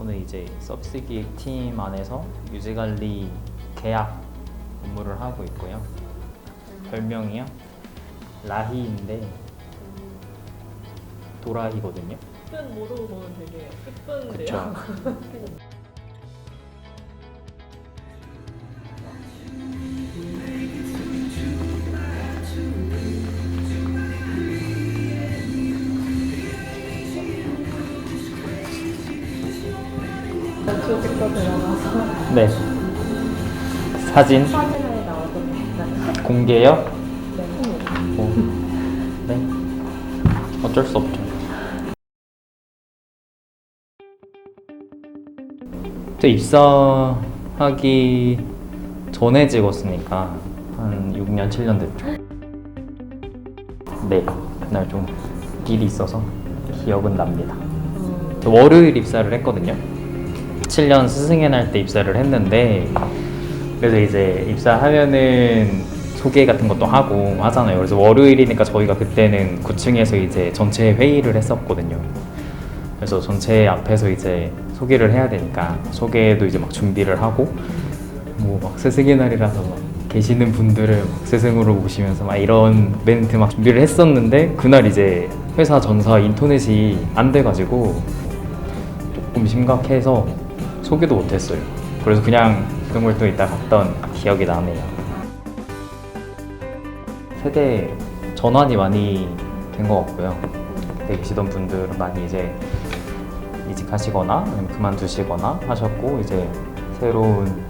저는 이제 서비스 기획 팀 안에서 유지 관리 계약 업무를 하고 있고요. 별명이요? 라희인데 도라히거든요. 뜻 모르고 보면 되게 예쁜데요. 그쵸. 들어가서 네. 사진 사진에 나오던 공개요? 네. 어, 네. 어쩔 수 없죠. 저 입사하기 전에 찍었으니까 한 6년, 7년 됐죠. 네, 그날 좀 일이 있어서 기억은 납니다. 저 월요일 입사를 했거든요. 7년 스승의 날 때 입사를 했는데 그래서 이제 입사하면은 소개 같은 것도 하고 하잖아요. 그래서 월요일이니까 저희가 그때는 9층에서 이제 전체 회의를 했었거든요. 그래서 전체 앞에서 이제 소개를 해야 되니까 소개도 이제 막 준비를 하고 뭐 막 스승의 날이라서 막 계시는 분들을 막 스승으로 모시면서 막 이런 멘트 막 준비를 했었는데 그날 이제 회사 전사 인터넷이 안 돼가지고 조금 심각해서 소개도 못했어요. 그래서 그냥 그동물도 이따 갔던 기억이 나네요. 세대 전환이 많이 된 것 같고요. 그때 계시던 분들은 많이 이제 이직하시거나 아니면 그만두시거나 하셨고 이제 새로운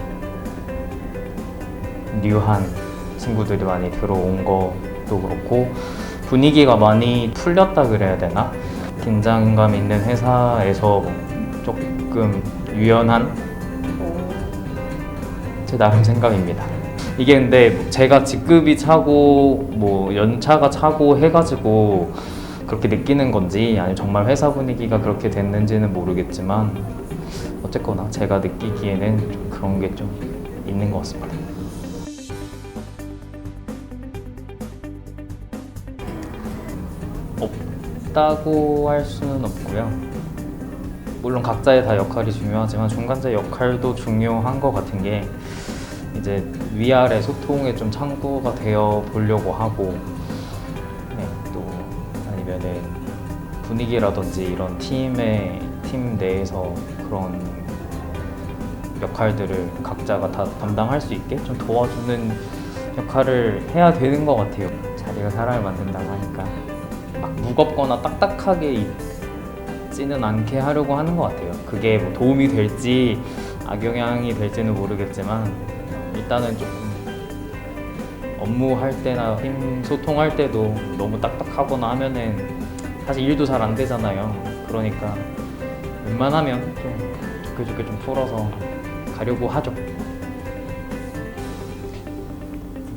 뉴한 친구들이 많이 들어온 것도 그렇고 분위기가 많이 풀렸다 그래야 되나? 긴장감 있는 회사에서 조금 유연한 제 나름 생각입니다. 이게 근데 제가 직급이 차고 뭐 연차가 차고 해가지고 그렇게 느끼는 건지 아니면 정말 회사 분위기가 그렇게 됐는지는 모르겠지만 어쨌거나 제가 느끼기에는 좀 그런 게 좀 있는 것 같습니다. 없다고 할 수는 없고요. 물론 각자의 다 역할이 중요하지만 중간자 역할도 중요한 것 같은 게 이제 위아래 소통의 좀 창구가 되어 보려고 하고 네, 또 아니면은 분위기라든지 이런 팀의 팀 내에서 그런 역할들을 각자가 다 담당할 수 있게 좀 도와주는 역할을 해야 되는 것 같아요. 자리가 사람을 만든다고 하니까 막 무겁거나 딱딱하게 있지는 않게 하려고 하는 것 같아요. 그게 뭐 도움이 될지 악영향이 될지는 모르겠지만 일단은 조금 업무할 때나 팀 소통할 때도 너무 딱딱하거나 하면은 사실 일도 잘 안 되잖아요. 그러니까 웬만하면 좀 좋게 좋게 좀 풀어서 가려고 하죠.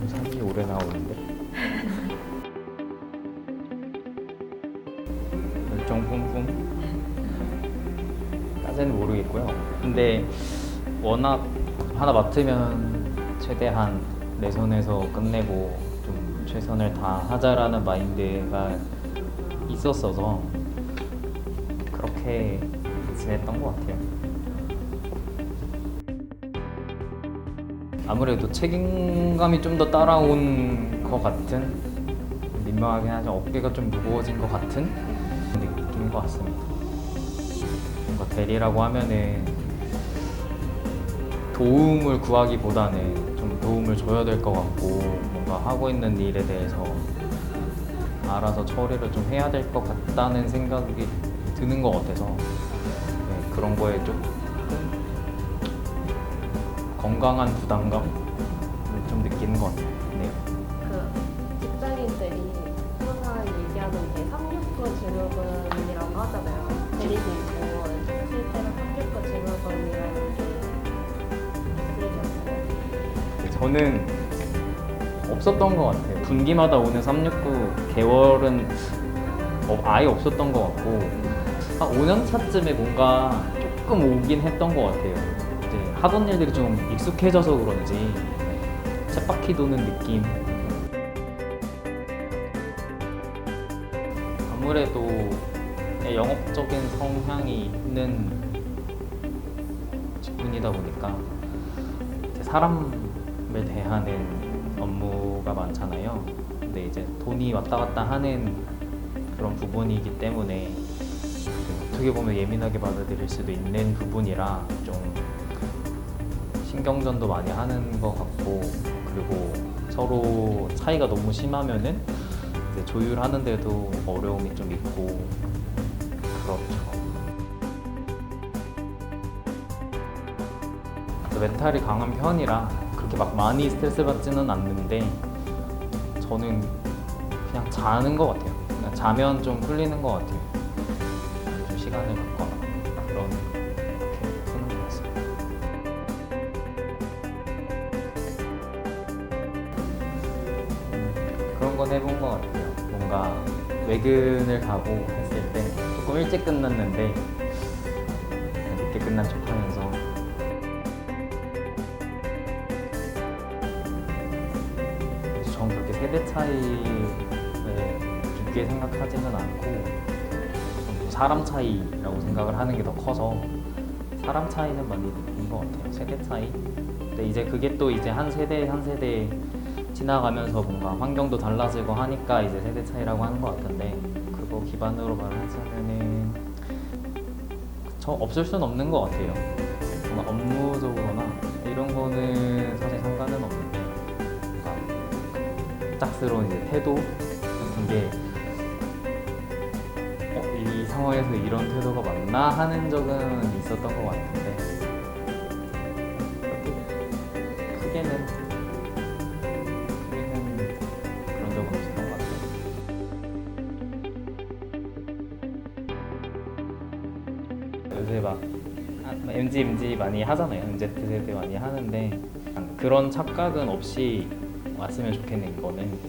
사진이 오래 나오는데. 열정 뿜뿜. 까지는 모르겠고요. 근데 워낙 하나 맡으면 최대한 내 손에서 끝내고 좀 최선을 다하자라는 마인드가 있었어서 그렇게 지냈던 것 같아요. 아무래도 책임감이 좀 더 따라온 것 같은 민망하긴 하지만 어깨가 좀 무거워진 것 같은 느낌인 것 같습니다. 대리라고 하면은 도움을 구하기보다는 좀 도움을 줘야 될 것 같고 뭔가 하고 있는 일에 대해서 알아서 처리를 좀 해야 될 것 같다는 생각이 드는 것 같아서 네, 그런 거에 조금 건강한 부담감을 좀 느끼는 것 같네요. 그 직장인들이 항상 얘기하는 게 369 증후군이라고 하잖아요. 대리도 있고 저는 없었던 것 같아요. 분기마다 오는 369 개월은 어, 아예 없었던 것 같고 한 5년 차쯤에 뭔가 조금 오긴 했던 것 같아요. 이제 하던 일들이 좀 익숙해져서 그런지 쳇바퀴 도는 느낌. 아무래도 영업적인 성향이 있는 부분이다 보니까 사람 을 대하는 업무가 많잖아요. 근데 이제 돈이 왔다 갔다 하는 그런 부분이기 때문에 어떻게 보면 예민하게 받아들일 수도 있는 부분이라 좀 신경전도 많이 하는 것 같고 그리고 서로 차이가 너무 심하면은 조율하는데도 어려움이 좀 있고 그렇죠. 멘탈이 강한 편이라 그렇게 막 많이 스트레스 받지는 않는데 저는 그냥 자는 것 같아요. 그냥 자면 좀 풀리는 것 같아요. 좀 시간을 갖거나 그런 이렇게 푸는 것 같습니다. 그런 건 해본 것 같아요. 뭔가 외근을 가고 했을 때 조금 일찍 끝났는데 늦게 끝난 척하면 차이를 깊게 생각하지는 않고 좀 사람 차이라고 생각을 하는 게 더 커서 사람 차이는 많이 느낀 것 같아요. 세대 차이. 근데 이제 그게 또 이제 한 세대 한 세대 지나가면서 뭔가 환경도 달라지고 하니까 이제 세대 차이라고 하는 것 같은데 그거 기반으로 말하자면은 저 없을 순 없는 것 같아요. 업무적으로나 이런 거는 사실 상관은 없는데 뭔가 짝스러운 이제 태도 같은 게 어, 이 상황에서 이런 태도가 맞나 하는 적은 있었던 것 같은데 크게는 크게는 그런 적은 없었던 것 같아요. 요새 막 MG, MG 많이 하잖아요. MZ 세대 많이 하는데 그런 착각은 없이 왔으면 좋겠는 거는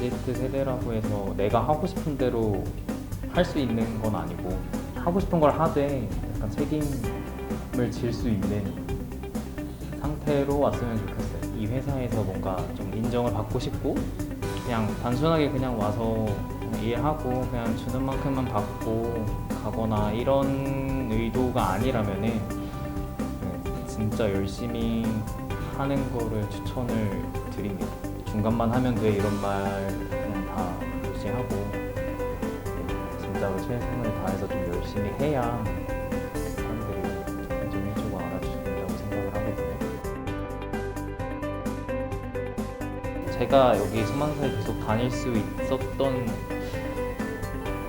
MZ 세대라고 해서 내가 하고 싶은 대로 할 수 있는 건 아니고 하고 싶은 걸 하되 약간 책임을 질 수 있는 상태로 왔으면 좋겠어요. 이 회사에서 뭔가 좀 인정을 받고 싶고 그냥 단순하게 그냥 와서 일하고 그냥 주는 만큼만 받고 가거나 이런 의도가 아니라면은 네, 진짜 열심히 하는 거를 추천을 드립니다. 중간만 하면 돼 이런 말 그냥 다 무시하고 네, 진짜로 최선을 다해서 좀 열심히 해야 사람들이 좀 인정해주고 알아주신다고 생각을 하거든요. 제가 여기 수만사에 계속 다닐 수 있었던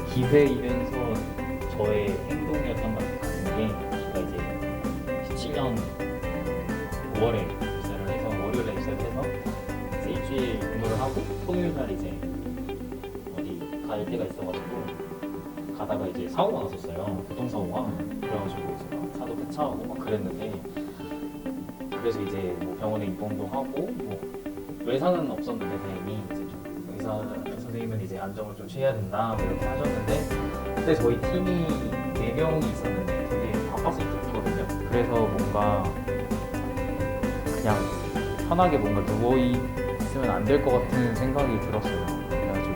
기회이면서 저의 행동이었던 것 같은 게 제가 이제 17년 5월에 입사를 해서 월요일에 입사를 해서 이제 일주일 근무를 하고 토요일 날 이제 어디 갈 때가 있어가지고 가다가 이제 사고가 났었어요 교통사고가 그래가지고 제가 차도 폐차하고 막 그랬는데 그래서 이제 뭐 병원에 입원도 하고 뭐 외상은 없었는데 다행히 이제 좀 의사 선생님은 이제 안정을 좀 취해야 된다 뭐 이렇게 하셨는데 그때 저희 팀이 네 명이 있었는데 되게 바빴었거든요. 그래서 뭔가 그냥 편하게 뭔가 누워 있으면 안 될 것 같은 생각이 들었어요. 그래가지고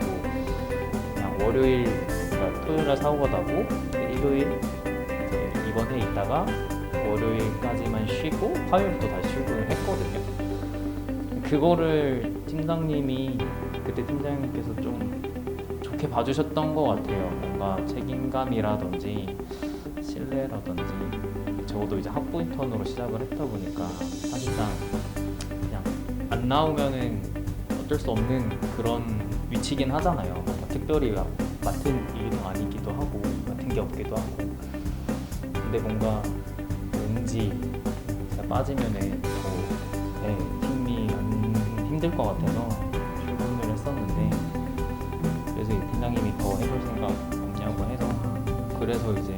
그냥 월요일, 그러니까 토요일 날 사고가 나고 일요일 이제 입원해 있다가 월요일까지만 쉬고 화요일부터 다시 출근을 했거든요. 그거를 팀장님이 그때 팀장님께서 좀 좋게 봐주셨던 것 같아요. 뭔가 책임감이라든지 신뢰라든지 저도 이제 학부 인턴으로 시작을 했다 보니까 사실상 안 나오면은 어쩔 수 없는 그런 위치긴 하잖아요. 특별히 막 맡은 일도 아니기도 하고 맡은 게 없기도 하고 근데 뭔가 왠지 제가 빠지면은 더 네, 팀이 안 힘들 것 같아서 출근을 했었는데 그래서 이 팀장님이 더 해볼 생각 없냐고 해서 그래서 이제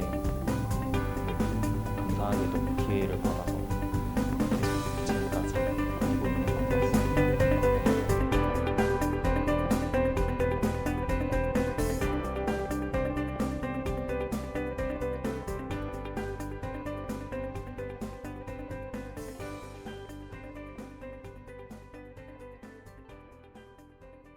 감사하게도 기회를 받았어요.